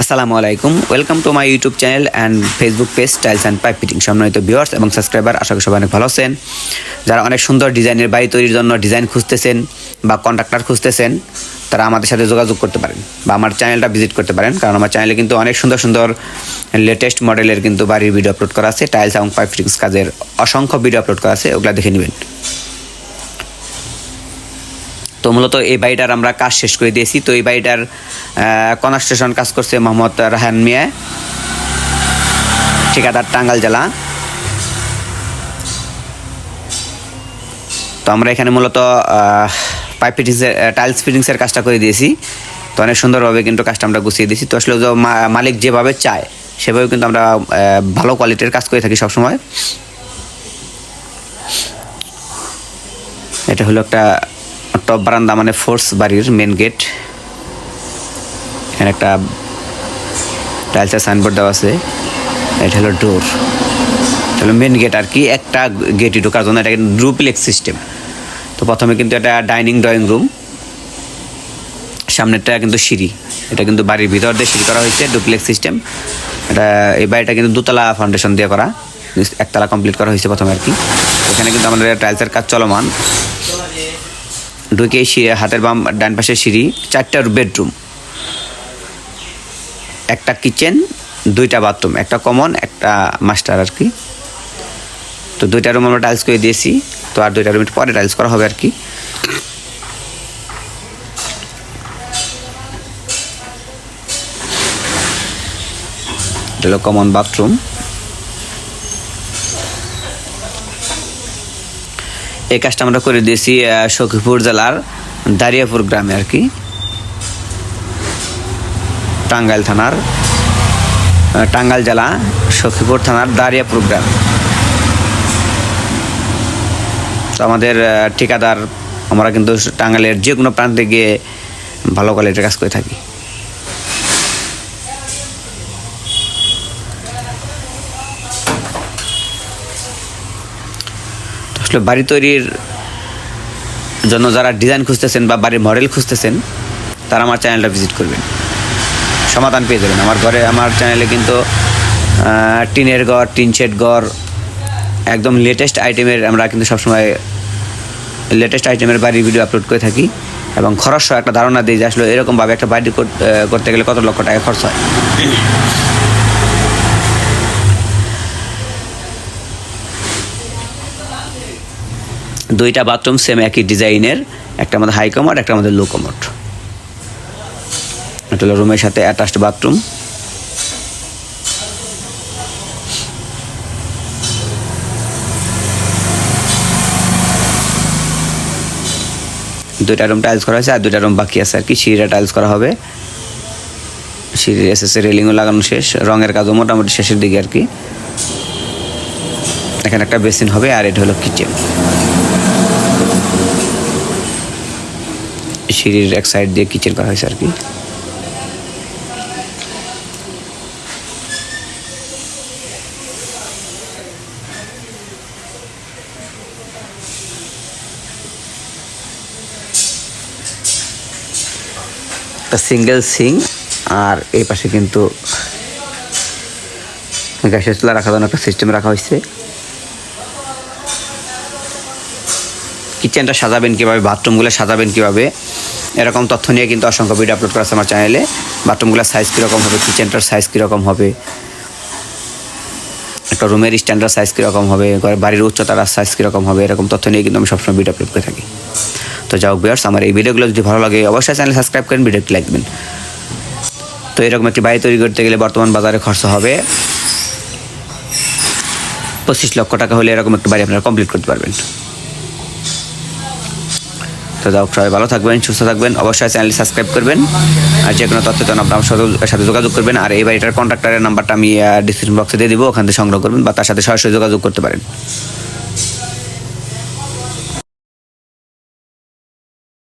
আসসালামু আলাইকুম। Welcome to my YouTube channel and Facebook page styles and pipe fitting সম্মানিত viewers এবং subscriber আশা করি সবাই অনেক ভালো আছেন। যারা অনেক সুন্দর ডিজাইনের বাড়ি তৈরির জন্য ডিজাইন খুঁজতেছেন বা কন্ট্রাক্টর খুঁজতেছেন, তারা আমাদের সাথে যোগাযোগ করতে পারেন বা আমার চ্যানেলটা ভিজিট করতে পারেন। কারণ আমার চ্যানেলে কিন্তু অনেক সুন্দর সুন্দর লেটেস্ট মডেলের কিন্তু বাড়ির ভিডিও আপলোড করা আছে। টাইলস এবং পাইপ ফিটিংস কাজের অসংখ্য ভিডিও আপলোড করা আছে, ওগুলো দেখে নেবেন। তো মূলত এই বাড়িটার আমরা কাজ শেষ করে দিয়েছি। তো এই বাড়িটার কনস্ট্রাকশন কাজ করছে মোহাম্মদ রাহান মিয়া। ঠিকাদার টাঙ্গাল জেলা। তো আমরা এখানে মূলত পাইপ ফিটিংসের টাইলস ফিটিংসের কাজটা করে দিয়েছি। তো অনেক সুন্দরভাবে কিন্তু কাজটা আমরা গুছিয়ে দিয়েছি। তো আসলে মালিক যেভাবে চায়, সেভাবে কিন্তু আমরা ভালো কোয়ালিটির কাজ করে থাকি সবসময়। এটা হলো একটা টপ বারান্দা মানে ফোর্স বাড়ির মেন গেট এখানে একটা টাইলসের সাইনবোর্ড দেওয়া আছে। এটা হলো ডোর হলো মেন গেট আর কি, একটা গেটই ঢোকার জন্য এটা কিন্তু ড্রুপ্লেক্স সিস্টেম তো প্রথমে কিন্তু এটা ডাইনিং ড্রয়িং রুম সামনেরটা কিন্তু সিঁড়ি। এটা কিন্তু বাড়ির ভিতর দিয়ে সিঁড়ি করা হয়েছে ডুপ্লেক্স সিস্টেম এটা, এই বাড়িটা কিন্তু দুতলা ফাউন্ডেশন দিয়ে করা। একতলা কমপ্লিট করা হয়েছে প্রথমে আর কি। এখানে কিন্তু আমাদের টাইলসের কাজ চলমান। ঢুকে সিঁড়ি হাতের বাম ডান পাশে সিঁড়ি, চারটা বেডরুম, একটা কিচেন, দুইটা বাথরুম, একটা কমন, একটা মাস্টার আর কি। তো দুইটা রুম আমরা টাইলস করে দিয়েছি, তো আর দুইটা রুম পরে টাইলস করা হবে আর কি। কমন বাথরুম এই কাজটা আমরা করে দিয়েছি সখীপুর জেলার দারিয়াপুর গ্রামে আর কি। টাঙ্গাইল থানার টাঙ্গাইল জেলা সখীপুর থানার দারিয়াপুর গ্রাম। তো আমাদের ঠিকাদার, আমরা কিন্তু টাঙ্গাইলের যে কোনো প্রান্তে গিয়ে ভালো কোয়ালিটির কাজ করে থাকি। আসলে বাড়ি তৈরির জন্য যারা ডিজাইন খুঁজতেছেন বা বাড়ির মডেল খুঁজতেছেন, তারা আমার চ্যানেলটা ভিজিট করবেন। সমাধান পেয়ে যাবেন। আমার ঘরে, আমার চ্যানেলে কিন্তু টিনের ঘর, টিন শেড ঘর, একদম লেটেস্ট আইটেমের আমরা কিন্তু সবসময় লেটেস্ট আইটেমের বাড়ির ভিডিও আপলোড করে থাকি এবং খরচ একটা ধারণা দিই যে আসলে এরকমভাবে একটা বাড়ি করতে গেলে কত লক্ষ টাকা খরচ হয়। দুইটা বাথরুম সেম একই ডিজাইনের একটা আমাদের হাই কমোড একটা আমাদের লো কমোড এটা হলো রুমের সাথে অ্যাটাচড বাথরুম দুইটা রুম টাইলস করা হয়েছে আর দুইটা রুম বাকি আছে আর কি। সিঁড়িটা টাইলস করা হবে। সিঁড়ির এসএসসি রেলিংও লাগানো শেষ। রঙের কাজও মোটামুটি শেষের দিকে আর কি। এখানে একটা বেসিন হবে আর এটা হলো কিচেন সিঁড়ির এক সাইড দিয়ে কিচেন করা হয়েছে আর কি। সিঙ্গেল সিং আর এই পাশে কিন্তু গ্যাসের চুলা রাখার জন্য একটা সিস্টেম রাখা হয়েছে। কিচেনটা সাজাবেন কীভাবে বাথরুমগুলো সাজাবেন কীভাবে, এরকম তথ্য নিয়ে কিন্তু অসংখ্য ভিডিও আপলোড করা আছে আমার চ্যানেলে বাথরুমগুলোর সাইজ কীরকম হবে কিচেনটার সাইজ কীরকম হবে, একটা রুমের স্ট্যান্ডার্ড সাইজ কীরকম হবে বাড়ির উচ্চতার সাইজ কীরকম হবে, এরকম তথ্য নিয়ে কিন্তু আমি সবসময় ভিডিও আপলোড করে থাকি। তো যাও বিয়ার্স আমার এই ভিডিওগুলো যদি ভালো লাগে, অবশ্যই চ্যানেল সাবস্ক্রাইব করেন ভিডিওটি লাইক তো এরকম একটি বাড়ি তৈরি করতে গেলে বর্তমান বাজারে খরচ হবে পঁচিশ লক্ষ টাকা হলে এরকম একটা বাড়ি আপনারা কমপ্লিট করতে পারবেন। তো যাও সবাই ভালো থাকবেন, সুস্থ থাকবেন। অবশ্যই চ্যানেলটি সাবস্ক্রাইব করবেন। আর যে কোনো তথ্য জন্য আপনার সাথে- সাথে যোগাযোগ করবেন। আর এই বাড়িটার কন্ট্রাক্টারের নাম্বারটা আমি ডিসক্রিপশন বক্সে দিয়ে দিব, ওখান থেকে সংগ্রহ করবেন বা তার সাথে সরাসরি যোগাযোগ করতে পারেন।